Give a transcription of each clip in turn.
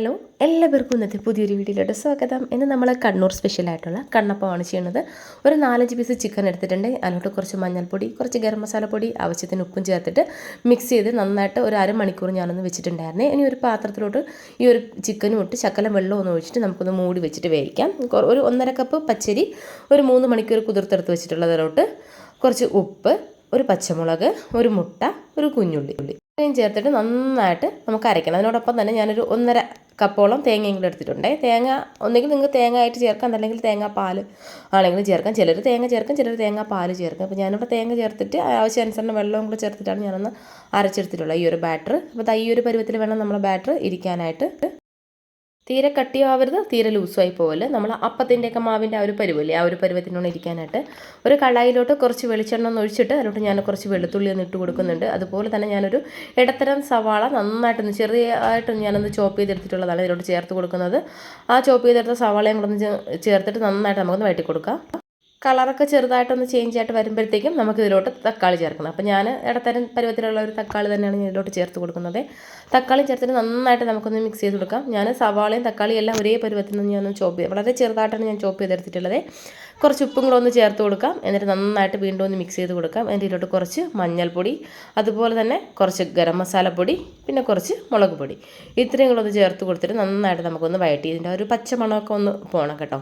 Hello എല്ലാവർക്കും ഇന്നത്തെ പുതിയൊരു വീഡിയോയിലോട്ട് സ്വാഗതം. ഇന്ന് നമ്മൾ കണ്ണൂർ സ്പെഷ്യലായിട്ടുള്ള കണ്ണപ്പമാണ് ചെയ്യുന്നത്. ഒരു നാലഞ്ച് പീസ് ചിക്കൻ എടുത്തിട്ടുണ്ട്. അതിലോട്ട് കുറച്ച് മഞ്ഞൾപ്പൊടി കുറച്ച് ഗരം മസാലപ്പൊടി ആവശ്യത്തിന് ഉപ്പും ചേർത്തിട്ട് മിക്സ് ചെയ്ത് നന്നായിട്ട് ഒരു അരമണിക്കൂർ ഞാനൊന്ന് വെച്ചിട്ടുണ്ടായിരുന്നേ. ഇനി ഒരു പാത്രത്തിലോട്ട് ഈ ഒരു ചിക്കനും ഇട്ട് ശക്കലം വെള്ളം ഒന്ന് ഒഴിച്ചിട്ട് നമുക്കൊന്ന് മൂടി വെച്ചിട്ട് വേവിക്കാം. ഒരു ഒന്നര കപ്പ് പച്ചരി ഒരു മൂന്ന് മണിക്കൂർ കുതിർത്തെടുത്ത് വെച്ചിട്ടുള്ളതിലോട്ട് കുറച്ച് ഉപ്പ് ഒരു പച്ചമുളക് ഒരു മുട്ട ഒരു കുഞ്ഞുള്ളി. ഇത്രയും ചേർത്തിട്ട് നന്നായിട്ട് നമുക്ക് അരയ്ക്കണം. അതിനോടൊപ്പം തന്നെ ഞാനൊരു ഒന്നര കപ്പോളം തേങ്ങയും കൂടെ എടുത്തിട്ടുണ്ട്. തേങ്ങ ഒന്നെങ്കിൽ നിങ്ങൾക്ക് തേങ്ങ ആയിട്ട് ചേർക്കാം. അല്ലെങ്കിൽ തേങ്ങ പാൽ ആണെങ്കിലും ചേർക്കാം. ചിലർ തേങ്ങ ചേർക്കും ചിലർ തേങ്ങ പാൽ ചേർക്കും. അപ്പോൾ ഞാനിവിടെ തേങ്ങ ചേർത്തിട്ട് ആവശ്യാനുസരണം വെള്ളവും കൂടെ ചേർത്തിട്ടാണ് ഞാനൊന്ന് അരച്ചെടുത്തിട്ടുള്ളത് ഈ ഒരു ബാറ്റർ. അപ്പോൾ ഈ ഒരു പരുവത്തിൽ വേണം നമ്മുടെ ബാറ്റർ ഇരിക്കാനായിട്ട്. തീരെ കട്ടിയോ ആവരുത് തീരെ ലൂസുമായി പോകൽ നമ്മൾ അപ്പത്തിന്റെയൊക്കെ മാവിന്റെ ആ ഒരു പരുവല്ലേ ആ ഒരു പരുവത്തിനോട് ഇരിക്കാനായിട്ട്. ഒരു കടായിലോട്ട് കുറച്ച് വെളിച്ചെണ്ണ ഒന്ന് ഒഴിച്ചിട്ട് അതിലോട്ട് ഞാൻ കുറച്ച് വെളുത്തുള്ളി ഒന്ന് ഇട്ട് കൊടുക്കുന്നുണ്ട്. അതുപോലെ തന്നെ ഞാനൊരു ഇടത്തരം സവാള നന്നായിട്ടൊന്ന് ചെറിയതായിട്ട് ഞാനൊന്ന് ചോപ്പ് ചെയ്തെടുത്തിട്ടുള്ളതാണ് ഇതിലോട്ട് ചേർത്ത് കൊടുക്കുന്നത്. ആ ചോപ്പ് ചെയ്തെടുത്ത സവാളയും കൂടെ ഒന്ന് ചേർത്തിട്ട് നന്നായിട്ട് നമുക്കൊന്ന് വഴറ്റി കൊടുക്കാം. കളറൊക്കെ ചെറുതായിട്ടൊന്ന് ചേഞ്ച് ആയിട്ട് വരുമ്പോഴത്തേക്കും നമുക്ക് ഇതിലോട്ട് തക്കാളി ചേർക്കണം. അപ്പോൾ ഞാൻ ഇടത്തരം പരുവത്തിലുള്ള ഒരു തക്കാളി തന്നെയാണ് ഞാൻ ഇതിലോട്ട് ചേർത്ത് കൊടുക്കുന്നത്. തക്കാളി ചേർത്തിട്ട് നന്നായിട്ട് നമുക്കൊന്ന് മിക്സ് ചെയ്ത് കൊടുക്കാം. ഞാൻ സവാളയും തക്കാളിയും എല്ലാം ഒരേ പരുവത്തിൽ നിന്ന് ഞാൻ ചോപ്പ് ചെയ്ത് വളരെ ചെറുതായിട്ടാണ് ഞാൻ ചോപ്പ് ചെയ്തെടുത്തിട്ടുള്ളത്. കുറച്ച് ഉപ്പും കൂടെ ഒന്ന് ചേർത്ത് കൊടുക്കാം. എന്നിട്ട് നന്നായിട്ട് വീണ്ടും ഒന്ന് മിക്സ് ചെയ്ത് കൊടുക്കാം. എന്റെ ഇതിലോട്ട് കുറച്ച് മഞ്ഞൾപ്പൊടി അതുപോലെ തന്നെ കുറച്ച് ഗരം മസാലപ്പൊടി പിന്നെ കുറച്ച് മുളക് പൊടി. ഇത്രയും കൂടെ ഒന്ന് ചേർത്ത് കൊടുത്തിട്ട് നന്നായിട്ട് നമുക്കൊന്ന് വഴറ്റി ഇതിന്റെ ഒരു പച്ചമണമൊക്കെ ഒന്ന് പോകണം കേട്ടോ.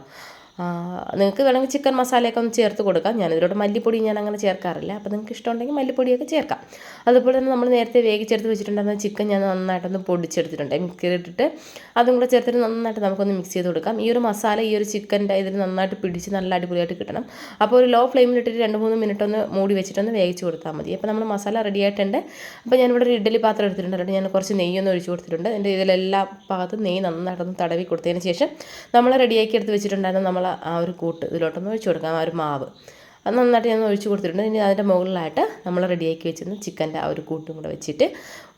നിങ്ങൾക്ക് വേണമെങ്കിൽ ചിക്കൻ മസാലയൊക്കെ ഒന്ന് ചേർത്ത് കൊടുക്കാം. ഞാൻ ഞാനിതിലോട്ട് മല്ലിപ്പൊടി ഞാൻ അങ്ങനെ ചേർക്കാറില്ല. അപ്പോൾ നിങ്ങൾക്ക് ഇഷ്ടമുണ്ടെങ്കിൽ മല്ലിപ്പൊടിയൊക്കെ ചേർക്കാം. അതുപോലെ തന്നെ നമ്മൾ നേരത്തെ വേവിച്ചെടുത്ത് വെച്ചിട്ടുണ്ടായിരുന്ന ചിക്കൻ ഞാൻ നന്നായിട്ടൊന്ന് പൊടിച്ചെടുത്തിട്ടുണ്ട്. മിക്സിയിൽ ഇട്ടിട്ട് അതും കൂടെ ചേർത്തിട്ട് നന്നായിട്ട് നമുക്കൊന്ന് മിക്സ് ചെയ്ത് കൊടുക്കാം. ഈ ഒരു മസാല ഈ ഒരു ചിക്കന്റെ ഇതിൽ നന്നായിട്ട് പിടിച്ച് നല്ല അടിപൊളിയായിട്ട് കിട്ടണം. അപ്പോൾ ഒരു ലോ ഫ്ലെയിമിലിട്ടിട്ട് രണ്ട് മൂന്ന് മിനിറ്റ് ഒന്ന് മൂടി വെച്ചിട്ടൊന്ന് വേവിച്ച് കൊടുത്താൽ മതി. അപ്പോൾ നമ്മൾ മസാല റെഡി ആയിട്ടുണ്ട്. അപ്പോൾ ഞാനിവിടെ ഒരു ഇഡ്ഡലി പാത്രം എടുത്തിട്ടുണ്ട്. ഞാൻ കുറച്ച് നെയ്യ് ഒന്ന് ഒഴിച്ച് കൊടുത്തിട്ടുണ്ട്. എന്റെ ഇതിലെല്ലാ ഭാഗത്തും നെയ്യ് നന്നായിട്ടൊന്ന് തടവി കൊടുത്തതിന് ശേഷം നമ്മൾ റെഡിയാക്കി എടുത്ത് വെച്ചിട്ടുണ്ടായിരുന്ന നമ്മൾ ആ ഒരു കൂട്ട് ഇതിലോട്ടൊന്ന് ഒഴിച്ചു കൊടുക്കാം ആ ഒരു മാവ്. അത് നന്നായിട്ട് ഞാൻ ഒഴിച്ച് കൊടുത്തിട്ടുണ്ട്. ഇനി അതിന്റെ മുകളിലായിട്ട് നമ്മൾ റെഡിയാക്കി വെച്ചിരുന്ന ചിക്കന്റെ ആ ഒരു കൂട്ടും കൂടെ വെച്ചിട്ട്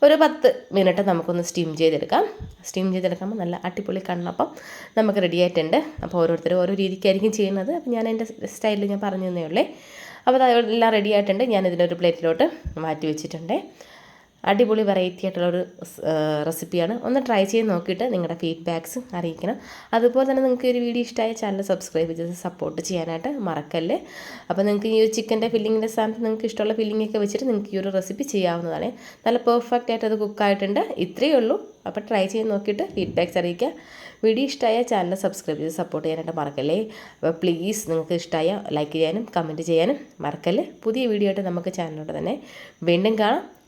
ഒരു പത്ത് മിനിറ്റ് നമുക്കൊന്ന് സ്റ്റീം ചെയ്തെടുക്കാം. സ്റ്റീം ചെയ്തെടുക്കുമ്പോൾ നല്ല അടിപൊളി കണ്ണപ്പം നമുക്ക് റെഡി ആയിട്ടുണ്ട്. അപ്പോൾ ഓരോരുത്തരും ഓരോ രീതിക്കായിരിക്കും ചെയ്യുന്നത്. അപ്പോൾ ഞാൻ എന്റെ സ്റ്റൈലിൽ ഞാൻ പറഞ്ഞു തന്നേ ഉള്ളേ. അപ്പോൾ അതെല്ലാം റെഡി ആയിട്ടുണ്ട്. ഞാൻ ഇതിലൊരു പ്ലേറ്റിലോട്ട് മാറ്റി വെച്ചിട്ടുണ്ട്. അടിപൊളി വെറൈറ്റി ആയിട്ടുള്ള ഒരു റെസിപ്പിയാണ് ഒന്ന് ട്രൈ ചെയ്ത് നോക്കിയിട്ട് നിങ്ങളുടെ ഫീഡ്ബാക്ക്സ് അറിയിക്കണം. അതുപോലെ തന്നെ നിങ്ങൾക്ക് ഒരു വീഡിയോ ഇഷ്ടമായ ചാനൽ സബ്സ്ക്രൈബ് ചെയ്ത് സപ്പോർട്ട് ചെയ്യാനായിട്ട് മറക്കല്ലേ? അപ്പോൾ നിങ്ങൾക്ക് ഈ ഒരു ചിക്കന്റെ ഫില്ലിങ്ങിന്റെ സ്ഥാനത്ത് നിങ്ങൾക്ക് ഇഷ്ടമുള്ള ഫില്ലിംഗ് ഒക്കെ വെച്ചിട്ട് നിങ്ങൾക്ക് ഈ ഒരു റെസിപ്പി ചെയ്യാവുന്നതാണ്. നല്ല പെർഫെക്റ്റ് ആയിട്ട് അത് കുക്കായിട്ടുണ്ട് ഇത്രയേ ഉള്ളൂ. അപ്പോൾ ട്രൈ ചെയ്ത് നോക്കിയിട്ട് ഫീഡ്ബാക്ക്സ് അറിയിക്കുക. വീഡിയോ ഇഷ്ടമായ ചാനൽ സബ്സ്ക്രൈബ് ചെയ്ത് സപ്പോർട്ട് ചെയ്യാനായിട്ട് മറക്കല്ലേ? അപ്പോൾ പ്ലീസ് നിങ്ങൾക്ക് ഇഷ്ടമായ ലൈക്ക് ചെയ്യാനും കമന്റ് ചെയ്യാനും മറക്കല്ലേ? പുതിയ വീഡിയോ ആയിട്ട് നമുക്ക് ചാനലിലൂടെ തന്നെ വീണ്ടും കാണാം.